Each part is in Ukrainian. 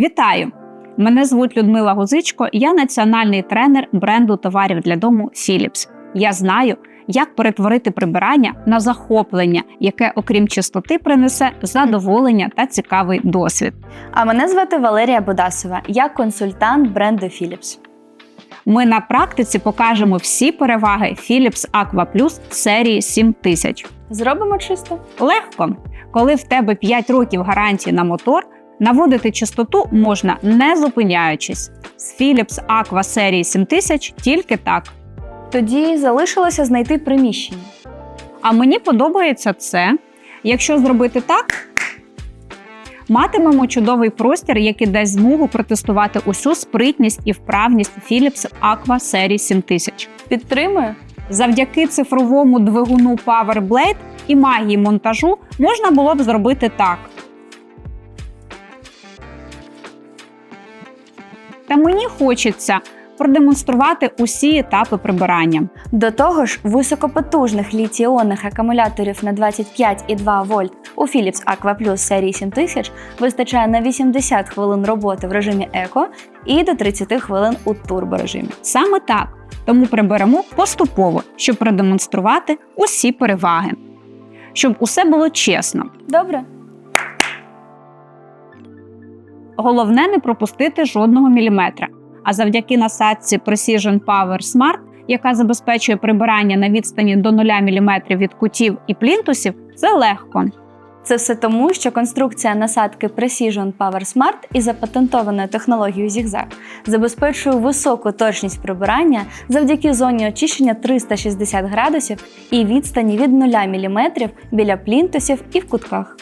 Вітаю! Мене звуть Людмила Гузичко, я національний тренер бренду товарів для дому Philips. Я знаю, як перетворити прибирання на захоплення, яке, окрім чистоти, принесе задоволення та цікавий досвід. А мене звати Валерія Бодасова. Я консультант бренду Philips. Ми на практиці покажемо всі переваги Philips Aqua Plus серії 7000. Зробимо чисто. Легко, коли в тебе 5 років гарантії на мотор, наводити чистоту можна не зупиняючись. З Philips Aqua серії 7000 тільки так. Тоді залишилося знайти приміщення. А мені подобається це. Якщо зробити так, матимемо чудовий простір, який дасть змогу протестувати усю спритність і вправність Philips Aqua серії 7000. Підтримую. Завдяки цифровому двигуну PowerBlade і магії монтажу можна було б зробити так. Та мені хочеться продемонструвати усі етапи прибирання. До того ж, високопотужних літій-іонних акумуляторів на 25,2 вольт у Philips Aqua Plus серії 7000 вистачає на 80 хвилин роботи в режимі еко і до 30 хвилин у турборежимі. Саме так. Тому приберемо поступово, щоб продемонструвати усі переваги. Щоб усе було чесно. Добре. Головне не пропустити жодного міліметра. А завдяки насадці Precision Power Smart, яка забезпечує прибирання на відстані до 0 мм від кутів і плінтусів, це легко. Це все тому, що конструкція насадки Precision Power Smart із запатентованою технологією зігзаг забезпечує високу точність прибирання завдяки зоні очищення 360 градусів і відстані від 0 мм біля плінтусів і в кутках.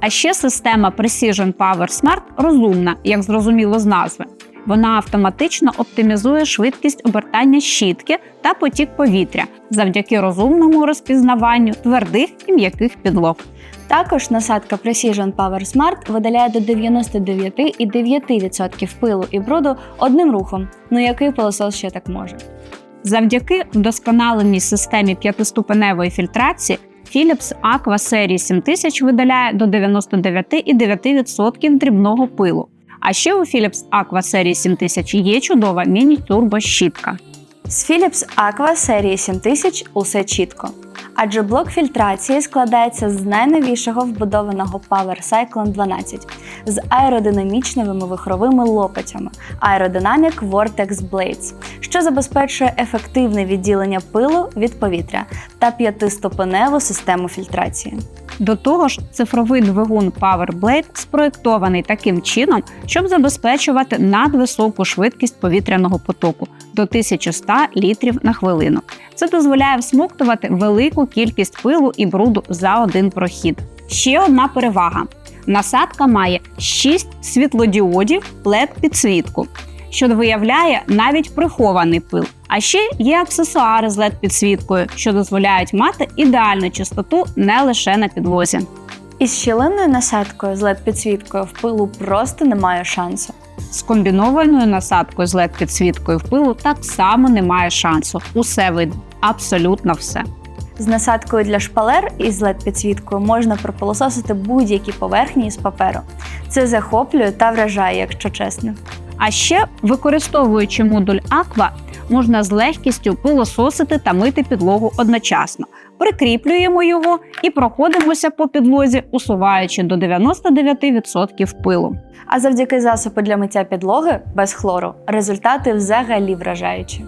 А ще система Precision Power Smart розумна, як зрозуміло з назви. Вона автоматично оптимізує швидкість обертання щітки та потік повітря завдяки розумному розпізнаванню твердих і м'яких підлог. Також насадка Precision Power Smart видаляє до 99,9% пилу і бруду одним рухом. Ну який пилосос ще так може? Завдяки вдосконаленій системі п'ятиступеневої фільтрації Philips Aqua серії 7000 видаляє до 99,9% дрібного пилу. А ще у Philips Aqua серії 7000 є чудова міні-турбощітка. З Philips Aqua серії 7000 усе чітко. Адже блок фільтрації складається з найновішого вбудованого Power Cyclone 12 з аеродинамічними вихровими лопатями Aerodynamic Vortex Blades, що забезпечує ефективне відділення пилу від повітря та п'ятиступеневу систему фільтрації. До того ж, цифровий двигун PowerBlade спроєктований таким чином, щоб забезпечувати надвисоку швидкість повітряного потоку до 1100 літрів на хвилину. Це дозволяє всмоктувати велику кількість пилу і бруду за один прохід. Ще одна перевага: насадка має 6 світлодіодів led підсвітку що виявляє навіть прихований пил. А ще є аксесуари з led підсвіткою, що дозволяють мати ідеальну чистоту не лише на підлозі. Із щілинною насадкою з led підсвіткою в пилу просто немає шансу. З комбінованою насадкою з led підсвіткою в пилу так само немає шансу. Усе видно, абсолютно все. З насадкою для шпалер із led підсвіткою можна пропилососити будь-які поверхні з паперу. Це захоплює та вражає, якщо чесно. А ще, використовуючи модуль Aqua, можна з легкістю пилососити та мити підлогу одночасно. Прикріплюємо його і проходимося по підлозі, усуваючи до 99% пилу. А завдяки засобу для миття підлоги без хлору результати взагалі вражаючі.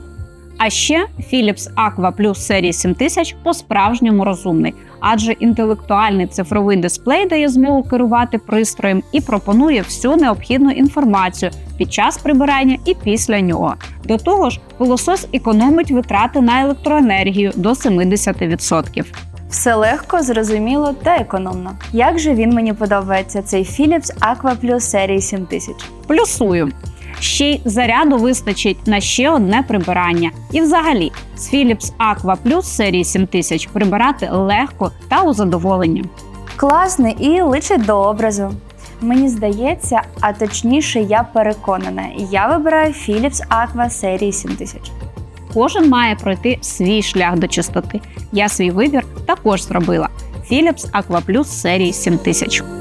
А ще Philips Aqua Plus серії 7000 по-справжньому розумний, адже інтелектуальний цифровий дисплей дає змогу керувати пристроєм і пропонує всю необхідну інформацію під час прибирання і після нього. До того ж, пилосос економить витрати на електроенергію до 70%. Все легко, зрозуміло та економно. Як же він мені подобається, цей Philips Aqua Plus серії 7000? Плюсую. Ще й заряду вистачить на ще одне прибирання. І взагалі, з Philips Aqua Plus серії 7000 прибирати легко та у задоволення. Класний і личить до образу. Мені здається, а точніше, я переконана, я вибираю Philips Aqua серії 7000. Кожен має пройти свій шлях до чистоти. Я свій вибір також зробила. Philips Aqua Plus серії 7000.